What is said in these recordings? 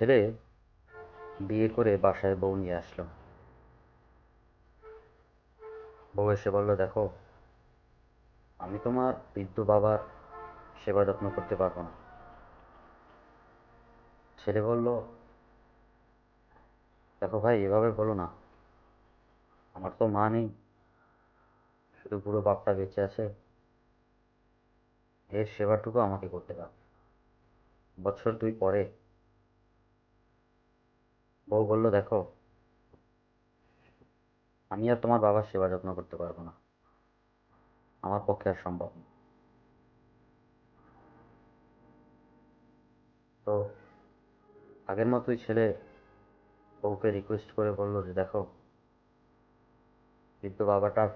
ছেলে বিয়ে করে বাসায় বউ নিয়ে আসলো। বউ এসে বলল, দেখো, আমি তোমার বৃদ্ধ বাবার সেবা যত্ন করতে পারব না। ছেলে বলল, দেখো ভাই, এভাবে বলো না। আমার তো মা নেই, শুধু পুরো বাপটা বেঁচে আছে। এর সেবাটুকু আমাকে করতে পার বছর দুই পরে বউ বলল, দেখো, আমি আর তোমার বাবার সেবা যত্ন করতে পারব না। আমার পক্ষে আর সম্ভব না। তো আগের মতোই ছেলে বউকে রিকোয়েস্ট করে বলল যে, দেখো বৃদ্ধ বাবাটার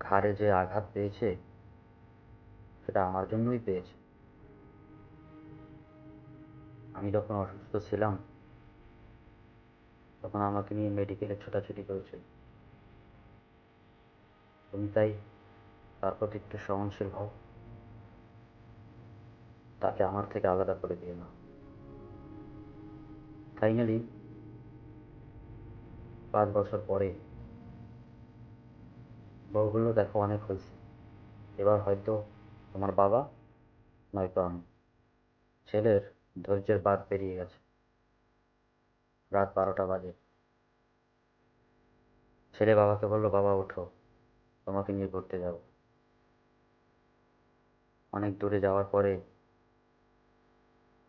ঘাড়ে যে আঘাত পেয়েছে, সেটা আমার জন্যই পেয়েছে। আমি যখন অসুস্থ ছিলাম তখন আমাকে নিয়ে মেডিকেলে ছোটাছুটি করেছে। তুমি তাই তার প্রতি একটু সহনশীল হও। তাকে আমার থেকে আলাদা করে দিও না ফাইনালি পাঁচ বছর পরে বউগুলো দেখো অনেক হয়েছে। এবার হয়তো তোমার বাবা, নয়তো আমি। ছেলের ধৈর্যের বাদ পেরিয়ে গেছে। রাত বারোটা বাজে। ছেলে বাবাকে বলল, বাবা, ওঠো, তোমাকে নিয়ে ঘুরতে যাব। অনেক দূরে যাওয়ার পরে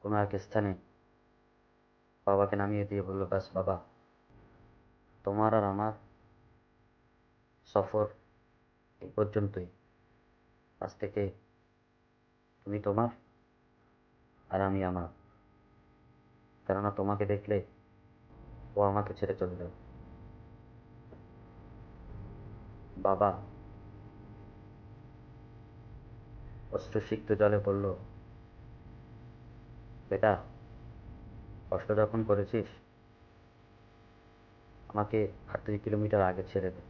কোনো এক স্থানে বাবাকে নামিয়ে দিয়ে বলল ব্যাস বাবা, তোমার আর আমার সফর এই পর্যন্তই। আজ থেকে তুমি তোমার আর আমি আমার। কেননা তোমাকে দেখলে ও আমাকে ছেড়ে চলে যাবে। বাবা। অস্ত্রসিক্ত জলে বলল, বেটা, কষ্ট যখন করেছিস, আমাকে আট দুই কিলোমিটার আগে ছেড়ে দে।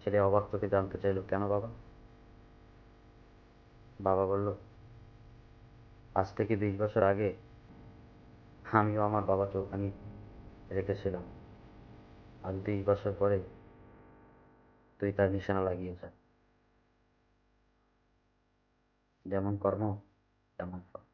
ছেলে অবাক চোখে জানতে চাইলো, কেন বাবা? বাবা বলল, আজ থেকে বিশ বছর আগে আমিও আমার বাবাকে ওখানে রেখেছিলাম। আর দুই বছর পরে তুই তার নিশানা লাগিয়ে যা। যেমন কর্ম, তেমন ফল।